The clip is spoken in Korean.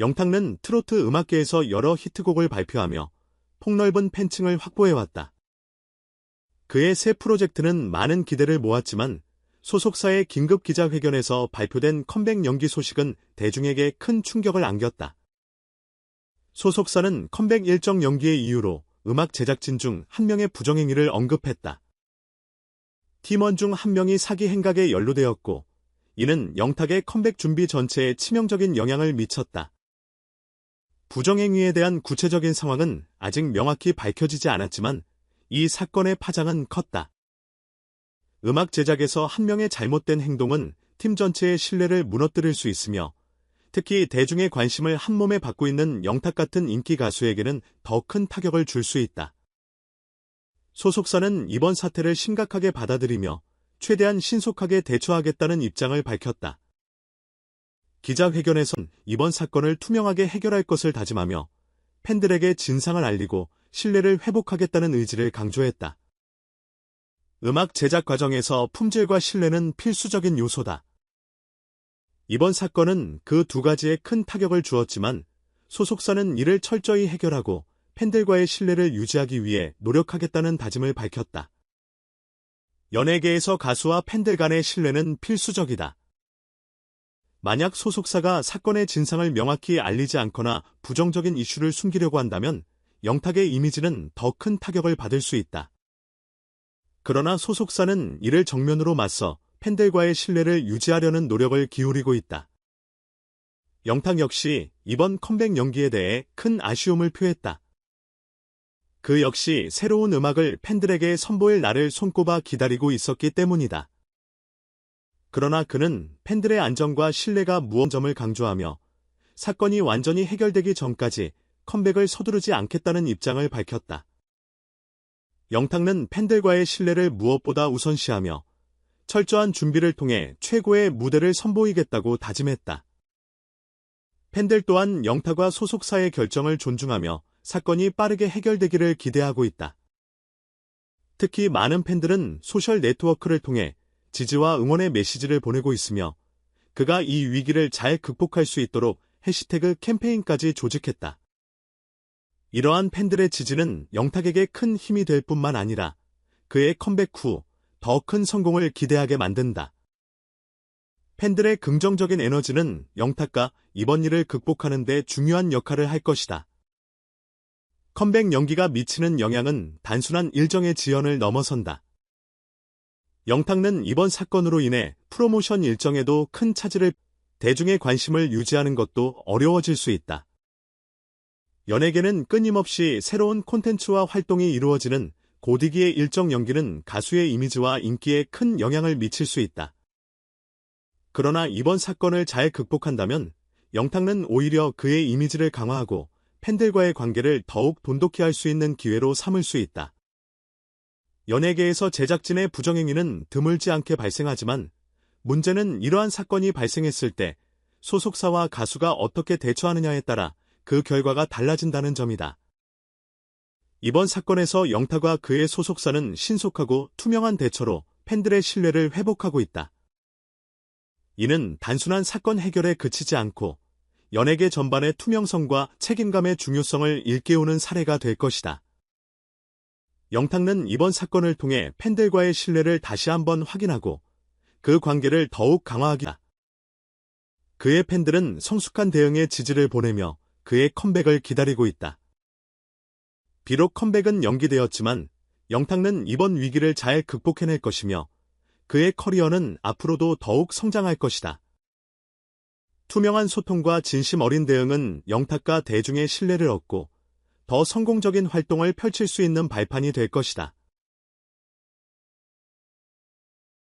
영탁은 트로트 음악계에서 여러 히트곡을 발표하며 폭넓은 팬층을 확보해왔다. 그의 새 프로젝트는 많은 기대를 모았지만 소속사의 긴급 기자회견에서 발표된 컴백 연기 소식은 대중에게 큰 충격을 안겼다. 소속사는 컴백 일정 연기의 이유로 음악 제작진 중 한 명의 부정행위를 언급했다. 팀원 중 한 명이 사기 행각에 연루되었고, 이는 영탁의 컴백 준비 전체에 치명적인 영향을 미쳤다. 부정행위에 대한 구체적인 상황은 아직 명확히 밝혀지지 않았지만 이 사건의 파장은 컸다. 음악 제작에서 한 명의 잘못된 행동은 팀 전체의 신뢰를 무너뜨릴 수 있으며 특히 대중의 관심을 한 몸에 받고 있는 영탁 같은 인기 가수에게는 더 큰 타격을 줄 수 있다. 소속사는 이번 사태를 심각하게 받아들이며 최대한 신속하게 대처하겠다는 입장을 밝혔다. 기자회견에선 이번 사건을 투명하게 해결할 것을 다짐하며 팬들에게 진상을 알리고 신뢰를 회복하겠다는 의지를 강조했다. 음악 제작 과정에서 품질과 신뢰는 필수적인 요소다. 이번 사건은 그 두 가지에 큰 타격을 주었지만 소속사는 이를 철저히 해결하고 팬들과의 신뢰를 유지하기 위해 노력하겠다는 다짐을 밝혔다. 연예계에서 가수와 팬들 간의 신뢰는 필수적이다. 만약 소속사가 사건의 진상을 명확히 알리지 않거나 부정적인 이슈를 숨기려고 한다면 영탁의 이미지는 더 큰 타격을 받을 수 있다. 그러나 소속사는 이를 정면으로 맞서 팬들과의 신뢰를 유지하려는 노력을 기울이고 있다. 영탁 역시 이번 컴백 연기에 대해 큰 아쉬움을 표했다. 그 역시 새로운 음악을 팬들에게 선보일 날을 손꼽아 기다리고 있었기 때문이다. 그러나 그는 팬들의 안전과 신뢰가 무언점을 강조하며 사건이 완전히 해결되기 전까지 컴백을 서두르지 않겠다는 입장을 밝혔다. 영탁은 팬들과의 신뢰를 무엇보다 우선시하며 철저한 준비를 통해 최고의 무대를 선보이겠다고 다짐했다. 팬들 또한 영탁과 소속사의 결정을 존중하며 사건이 빠르게 해결되기를 기대하고 있다. 특히 많은 팬들은 소셜 네트워크를 통해 지지와 응원의 메시지를 보내고 있으며 그가 이 위기를 잘 극복할 수 있도록 해시태그 캠페인까지 조직했다. 이러한 팬들의 지지는 영탁에게 큰 힘이 될 뿐만 아니라 그의 컴백 후 더 큰 성공을 기대하게 만든다. 팬들의 긍정적인 에너지는 영탁과 이번 일을 극복하는 데 중요한 역할을 할 것이다. 컴백 연기가 미치는 영향은 단순한 일정의 지연을 넘어선다. 영탁는 이번 사건으로 인해 프로모션 일정에도 큰 차질을 대중의 관심을 유지하는 것도 어려워질 수 있다. 연예계는 끊임없이 새로운 콘텐츠와 활동이 이루어지는 고디기의 일정 연기는 가수의 이미지와 인기에 큰 영향을 미칠 수 있다. 그러나 이번 사건을 잘 극복한다면 영탁은 오히려 그의 이미지를 강화하고 팬들과의 관계를 더욱 돈독히 할 수 있는 기회로 삼을 수 있다. 연예계에서 제작진의 부정행위는 드물지 않게 발생하지만 문제는 이러한 사건이 발생했을 때 소속사와 가수가 어떻게 대처하느냐에 따라 그 결과가 달라진다는 점이다. 이번 사건에서 영탁과 그의 소속사는 신속하고 투명한 대처로 팬들의 신뢰를 회복하고 있다. 이는 단순한 사건 해결에 그치지 않고 연예계 전반의 투명성과 책임감의 중요성을 일깨우는 사례가 될 것이다. 영탁은 이번 사건을 통해 팬들과의 신뢰를 다시 한번 확인하고 그 관계를 더욱 강화하기다. 그의 팬들은 성숙한 대응의 지지를 보내며 그의 컴백을 기다리고 있다. 비록 컴백은 연기되었지만 영탁은 이번 위기를 잘 극복해낼 것이며 그의 커리어는 앞으로도 더욱 성장할 것이다. 투명한 소통과 진심 어린 대응은 영탁과 대중의 신뢰를 얻고 더 성공적인 활동을 펼칠 수 있는 발판이 될 것이다.